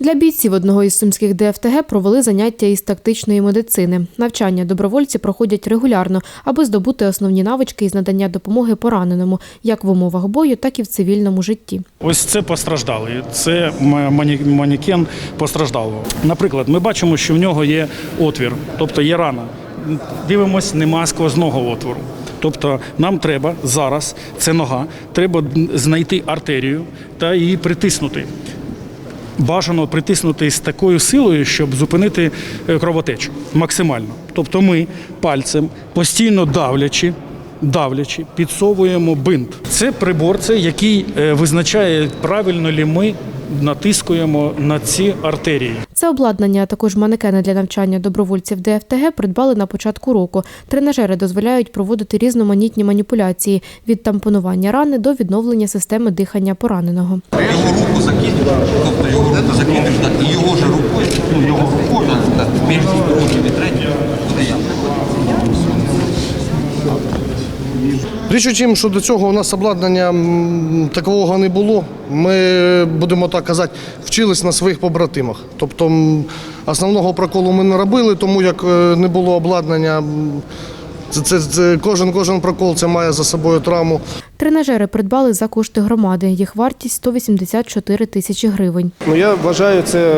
Для бійців одного із сумських ДФТГ провели заняття із тактичної медицини. Навчання добровольці проходять регулярно, аби здобути основні навички із надання допомоги пораненому, як в умовах бою, так і в цивільному житті. Ось це постраждалий. Це ма- мані- постраждалого. Наприклад, ми бачимо, що в нього є отвір, тобто є рана. Дивимось, нема сквозного отвору. Тобто нам треба зараз, це нога, треба знайти артерію та її притиснути. Бажано притиснути з такою силою, щоб зупинити е, кровотечу максимально. Тобто ми пальцем постійно давлячи, давлячи, підсовуємо бинт. Це прибор, це який е, визначає правильно лі ми натискуємо на ці артерії. Це обладнання, а також манекени для навчання добровольців ДФТГ придбали на початку року. Тренажери дозволяють проводити різноманітні маніпуляції від тампонування рани до відновлення системи дихання пораненого. Його руку закинеш, тобто його руку закинеш, так, і його ж рукою, ну його рукою, між руки третій, буде. Річ у тім, що до цього у нас обладнання такого не було. Ми, будемо так казати, вчились на своїх побратимах. Тобто основного проколу ми не робили, тому як е, не було обладнання. Це, це, це, кожен, кожен прокол це має за собою травму. Тренажери придбали за кошти громади. Їх вартість 184 тисячі гривень. Ну я вважаю, це,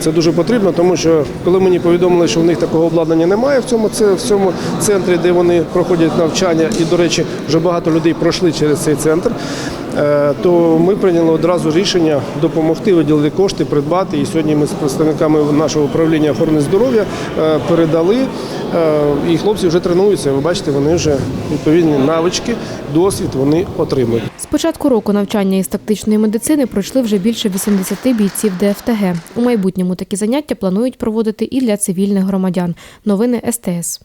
це дуже потрібно, тому що коли мені повідомили, що в них такого обладнання немає в цьому це в цьому центрі, де вони проходять навчання, і до речі, вже багато людей пройшли через цей центр. е, То ми прийняли одразу рішення допомогти виділити кошти, придбати. І сьогодні ми з представниками нашого управління охорони здоров'я е, передали. е, І хлопці вже тренуються. Ви бачите, вони вже відповідні навички, досвід вони отримують. З початку року навчання із тактичної медицини пройшли вже більше 80 бійців ДФТГ. У майбутньому такі заняття планують проводити і для цивільних громадян. Новини СТС.